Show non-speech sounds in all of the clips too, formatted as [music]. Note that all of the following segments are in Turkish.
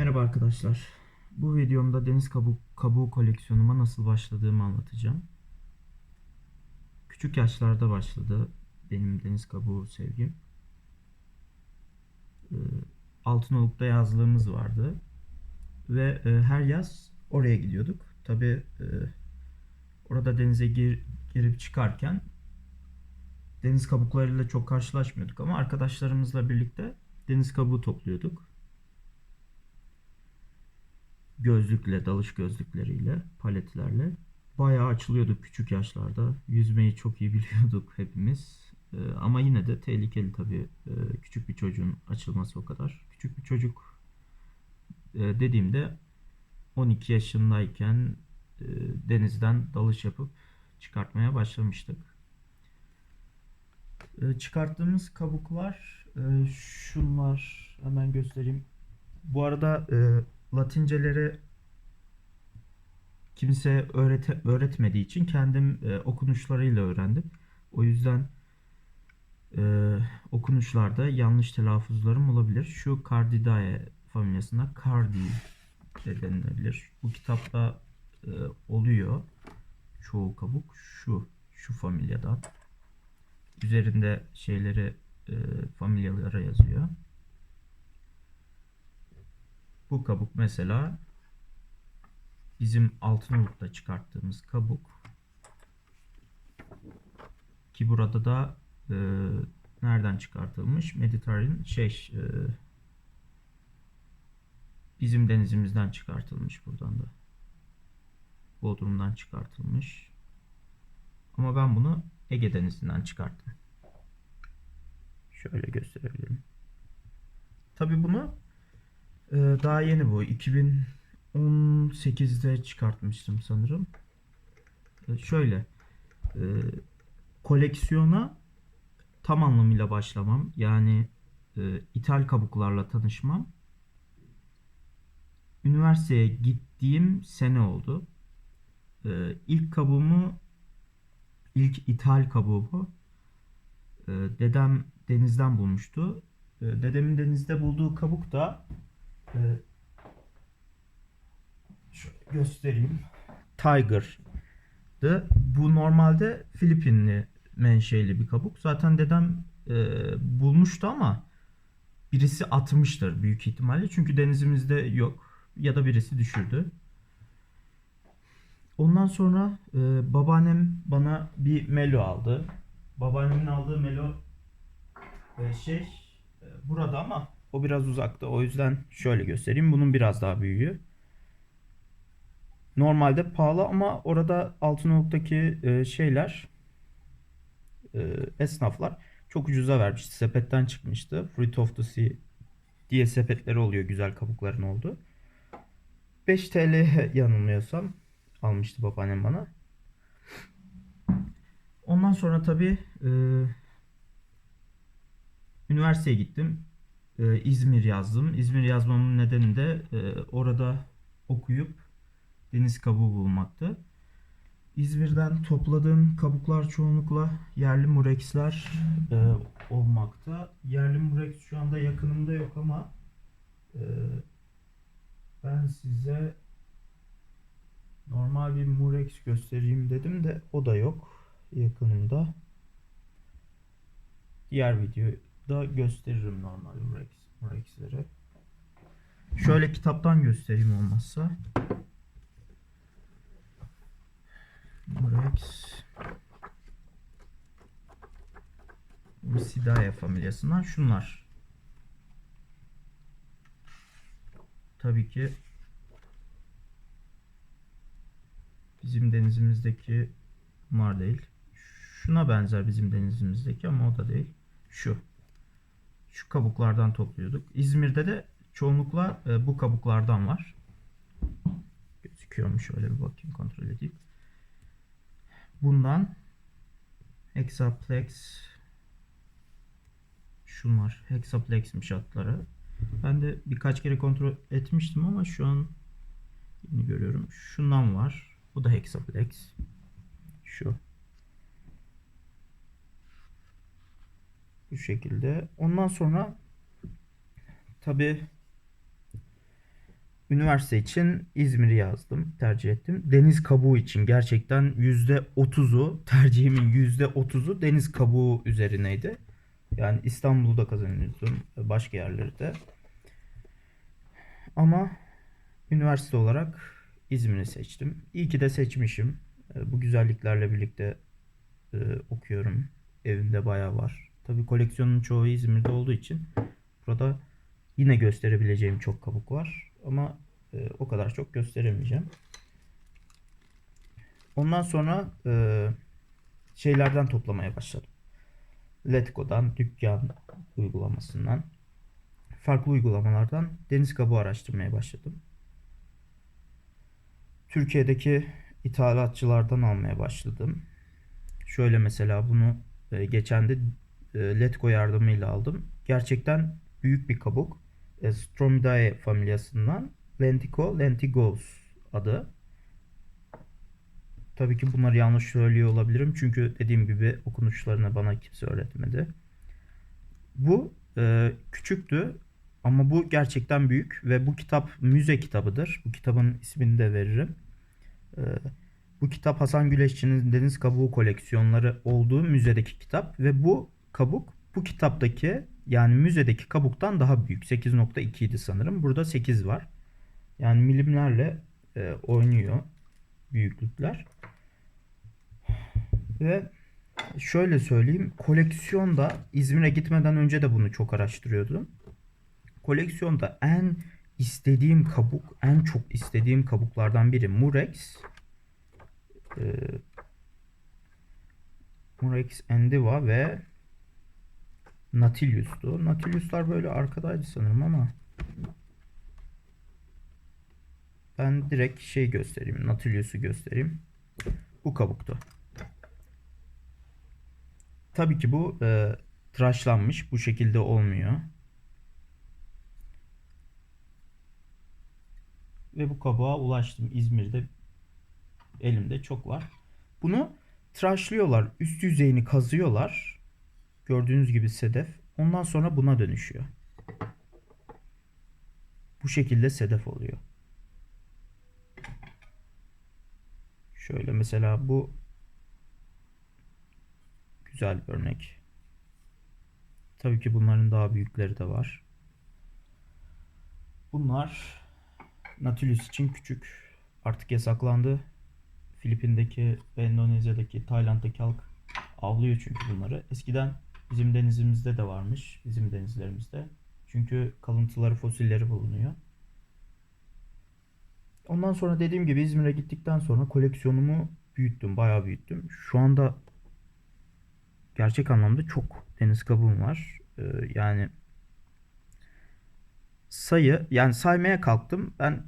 Merhaba arkadaşlar. Bu videomda deniz kabuğu, kabuğu koleksiyonuma nasıl başladığımı anlatacağım. Küçük yaşlarda başladı benim deniz kabuğu sevgim. Ee, Altınoluk'ta yazlığımız vardı. Ve e, her yaz oraya gidiyorduk. Tabi orada denize gir- girip çıkarken deniz kabuklarıyla çok karşılaşmıyorduk ama arkadaşlarımızla birlikte deniz kabuğu topluyorduk gözlükle, dalış gözlükleriyle, paletlerle bayağı açılıyorduk küçük yaşlarda. Yüzmeyi çok iyi [laughs] biliyorduk hepimiz. Ee, ama yine de tehlikeli tabii. Ee, küçük bir çocuğun açılması o kadar. Küçük bir çocuk e, dediğimde 12 yaşındayken e, denizden dalış yapıp çıkartmaya başlamıştık. E, çıkarttığımız kabuklar e, şunlar hemen göstereyim. Bu arada e, Latinceleri kimse öğrete, öğretmediği için kendim e, okunuşlarıyla öğrendim. O yüzden e, okunuşlarda yanlış telaffuzlarım olabilir. Şu Cardidae familyasında Cardi de denilebilir. Bu kitapta e, oluyor. Çoğu kabuk şu şu familyadan. Üzerinde şeyleri e, familyalara yazıyor. Bu kabuk mesela bizim Altınoluk'ta çıkarttığımız kabuk. Ki burada da e, nereden çıkartılmış? Mediterranean şey e, bizim denizimizden çıkartılmış buradan da. Bodrum'dan çıkartılmış. Ama ben bunu Ege Denizi'nden çıkarttım. Şöyle gösterebilirim. Tabi bunu ee, daha yeni bu. 2018'de çıkartmıştım sanırım. Ee, şöyle. E, koleksiyona tam anlamıyla başlamam. Yani e, ithal kabuklarla tanışmam. Üniversiteye gittiğim sene oldu. E, ilk kabuğumu ilk ithal kabuğu e, dedem denizden bulmuştu. Dedemin denizde bulduğu kabuk da ee, şöyle göstereyim. Tiger'dı. Bu normalde Filipinli menşeli bir kabuk. Zaten dedem e, bulmuştu ama birisi atmıştır büyük ihtimalle. Çünkü denizimizde yok. Ya da birisi düşürdü. Ondan sonra e, babaannem bana bir melo aldı. Babaannemin aldığı melo e, şey e, burada ama o biraz uzakta. O yüzden şöyle göstereyim. Bunun biraz daha büyüğü. Normalde pahalı ama orada Altınoluk'taki e, şeyler e, esnaflar çok ucuza vermişti. Sepetten çıkmıştı. Fruit of the Sea diye sepetleri oluyor güzel kabukların olduğu. 5 TL [laughs] yanılmıyorsam almıştı babaannem bana. Ondan sonra tabii e, üniversiteye gittim e, İzmir yazdım. İzmir yazmamın nedeni de e, orada okuyup deniz kabuğu bulmaktı. İzmir'den topladığım kabuklar çoğunlukla yerli murexler e, olmakta. Yerli murex şu anda yakınımda yok ama e, ben size normal bir murex göstereyim dedim de o da yok yakınımda. Diğer video da gösteririm normal Rex, Rex'leri. Şöyle kitaptan göstereyim olmazsa. Rex Ursidae familyasından şunlar. Tabii ki bizim denizimizdeki bunlar değil. Şuna benzer bizim denizimizdeki ama o da değil. Şu şu kabuklardan topluyorduk. İzmir'de de çoğunlukla e, bu kabuklardan var. Gözüküyor mu? Şöyle bir bakayım kontrol edeyim. Bundan Hexaplex şunlar Hexaplex'miş adları. Ben de birkaç kere kontrol etmiştim ama şu an yeni görüyorum. Şundan var. Bu da Hexaplex. Şu. Bu şekilde. Ondan sonra tabi üniversite için İzmir'i yazdım, tercih ettim. Deniz kabuğu için gerçekten %30'u, tercihimin %30'u deniz kabuğu üzerineydi. Yani İstanbul'da kazanıyordum, başka yerlerde. Ama üniversite olarak İzmir'i seçtim. İyi ki de seçmişim. Bu güzelliklerle birlikte e, okuyorum. Evimde bayağı var. Tabii koleksiyonun çoğu İzmir'de olduğu için burada yine gösterebileceğim çok kabuk var. Ama e, o kadar çok gösteremeyeceğim. Ondan sonra e, şeylerden toplamaya başladım. Letgo'dan, dükkan uygulamasından, farklı uygulamalardan deniz kabuğu araştırmaya başladım. Türkiye'deki ithalatçılardan almaya başladım. Şöyle mesela bunu e, geçen de Letgo yardımıyla aldım. Gerçekten büyük bir kabuk. E, Stromidae familyasından Lentico lentigos adı. Tabii ki bunları yanlış söylüyor olabilirim. Çünkü dediğim gibi okunuşlarını bana kimse öğretmedi. Bu e, küçüktü ama bu gerçekten büyük ve bu kitap müze kitabıdır. Bu kitabın ismini de veririm. E, bu kitap Hasan Güleşçi'nin Deniz Kabuğu koleksiyonları olduğu müzedeki kitap ve bu kabuk bu kitaptaki yani müzedeki kabuktan daha büyük. 8.2 idi sanırım. Burada 8 var. Yani milimlerle e, oynuyor büyüklükler. Ve şöyle söyleyeyim. Koleksiyonda İzmir'e gitmeden önce de bunu çok araştırıyordum. Koleksiyonda en istediğim kabuk, en çok istediğim kabuklardan biri Murex. Ee, Murex Endiva ve Nautilus'tu. Nautilus'lar böyle arkadaydı sanırım ama ben direkt şey göstereyim. Nautilus'u göstereyim. Bu kabuktu. Tabii ki bu e, tıraşlanmış. Bu şekilde olmuyor. Ve bu kabuğa ulaştım. İzmir'de elimde çok var. Bunu tıraşlıyorlar. Üst yüzeyini kazıyorlar. Gördüğünüz gibi sedef. Ondan sonra buna dönüşüyor. Bu şekilde sedef oluyor. Şöyle mesela bu güzel bir örnek. Tabii ki bunların daha büyükleri de var. Bunlar Nautilus için küçük. Artık yasaklandı. Filipin'deki ve Endonezya'daki, Tayland'daki halk avlıyor çünkü bunları. Eskiden bizim denizimizde de varmış. Bizim denizlerimizde. Çünkü kalıntıları, fosilleri bulunuyor. Ondan sonra dediğim gibi İzmir'e gittikten sonra koleksiyonumu büyüttüm. Bayağı büyüttüm. Şu anda gerçek anlamda çok deniz kabuğum var. Ee, yani sayı yani saymaya kalktım. Ben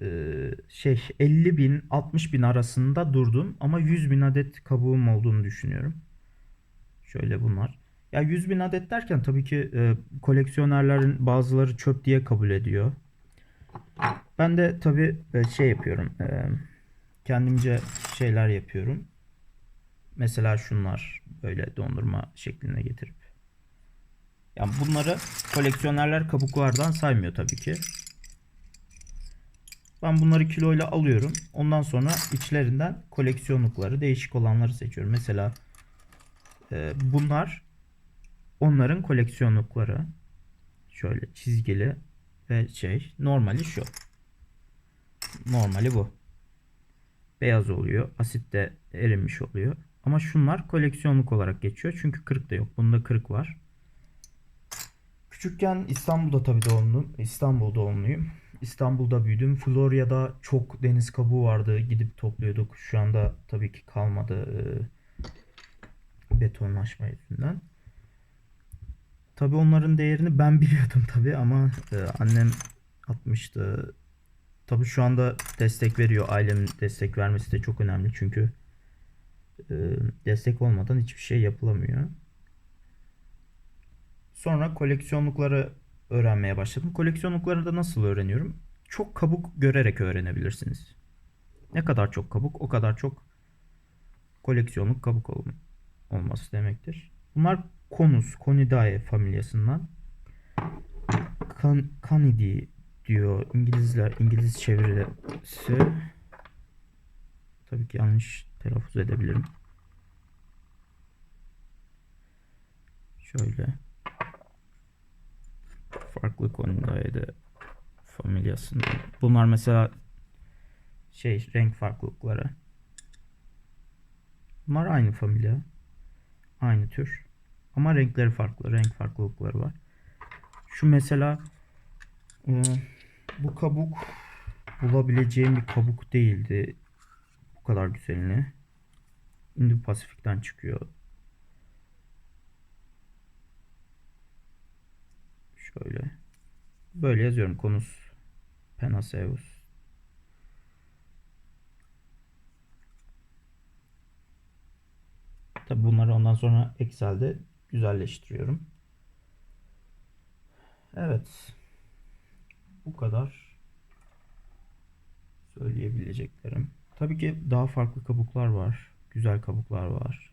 e, şey 50 bin 60 bin arasında durdum ama 100 bin adet kabuğum olduğunu düşünüyorum. Şöyle bunlar. Ya 100 bin adet derken tabii ki e, koleksiyonerlerin bazıları çöp diye kabul ediyor. Ben de tabii e, şey yapıyorum. e, kendimce şeyler yapıyorum. Mesela şunlar böyle dondurma şekline getirip. Yani bunları koleksiyonerler kabuklardan saymıyor tabii ki. Ben bunları kiloyla alıyorum. Ondan sonra içlerinden koleksiyonlukları, değişik olanları seçiyorum. Mesela e, bunlar onların koleksiyonlukları. Şöyle çizgili ve şey. Normali şu. Normali bu. Beyaz oluyor. Asit de erimiş oluyor. Ama şunlar koleksiyonluk olarak geçiyor. Çünkü kırık da yok. Bunda kırık var. Küçükken İstanbul'da tabii doğumluyum. İstanbul doğumluyum. İstanbul'da büyüdüm. Florya'da çok deniz kabuğu vardı. Gidip topluyorduk. Şu anda tabii ki kalmadı. e, betonlaşma yüzünden. Tabii onların değerini ben [laughs] biliyordum tabii ama e, annem atmıştı. Tabii şu anda destek veriyor. Ailemin destek vermesi de çok önemli. Çünkü e, destek olmadan hiçbir şey yapılamıyor. Sonra koleksiyonlukları öğrenmeye başladım. Koleksiyonlukları da nasıl öğreniyorum? Çok kabuk görerek öğrenebilirsiniz. Ne kadar çok kabuk o kadar çok koleksiyonluk kabuk ol- olması demektir. Bunlar Conus, Conidae familyasından. Can, Canidae diyor. İngilizler İngiliz çevirisi. Tabii ki yanlış telaffuz edebilirim. Şöyle. Farklı Conidae familyasından. Bunlar mesela şey renk farklılıkları. Bunlar aynı familya. Aynı tür. Ama renkleri farklı. Renk farklılıkları var. Şu mesela e, bu kabuk bulabileceğim bir kabuk değildi. Bu kadar güzelini. Indo Pasifik'ten çıkıyor. Şöyle. Böyle yazıyorum. Konus Penaseus. Tabi bunları ondan sonra Excel'de güzelleştiriyorum. Evet. Bu kadar söyleyebileceklerim. Tabii ki daha farklı kabuklar var. Güzel kabuklar var.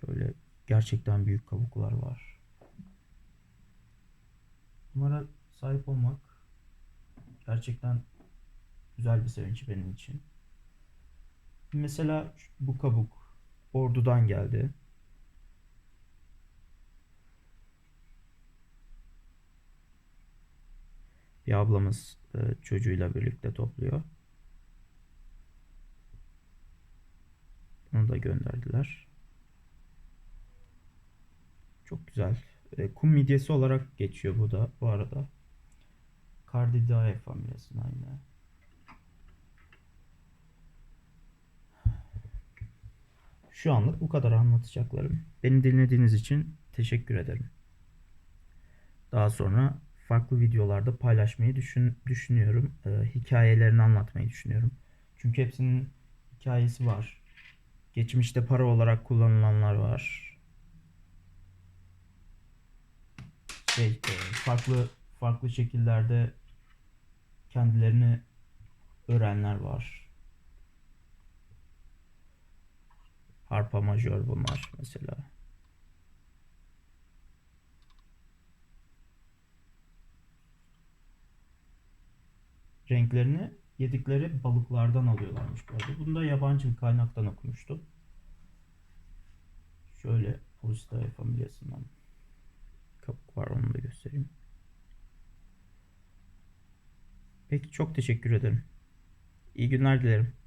Şöyle gerçekten büyük kabuklar var. Bunlara sahip olmak gerçekten güzel bir sevinç benim için. Mesela bu kabuk Ordu'dan geldi. Bir ablamız e, çocuğuyla birlikte topluyor. Onu da gönderdiler. Çok güzel. E, kum midyesi olarak geçiyor bu da bu arada. Cardidae familyasına aynı. Şu anlık bu kadar anlatacaklarım. Beni dinlediğiniz için teşekkür ederim. Daha sonra farklı videolarda paylaşmayı düşün, düşünüyorum. Ee, hikayelerini anlatmayı düşünüyorum. Çünkü hepsinin hikayesi var. Geçmişte para olarak kullanılanlar var. Şey, e, farklı farklı şekillerde kendilerini öğrenler var. Harpa majör bunlar mesela. Renklerini yedikleri balıklardan alıyorlarmış bu. Bunu da yabancı bir kaynaktan okumuştum. Şöyle Polistae familyasından kabuk var onu da göstereyim. Peki çok teşekkür ederim. İyi günler dilerim.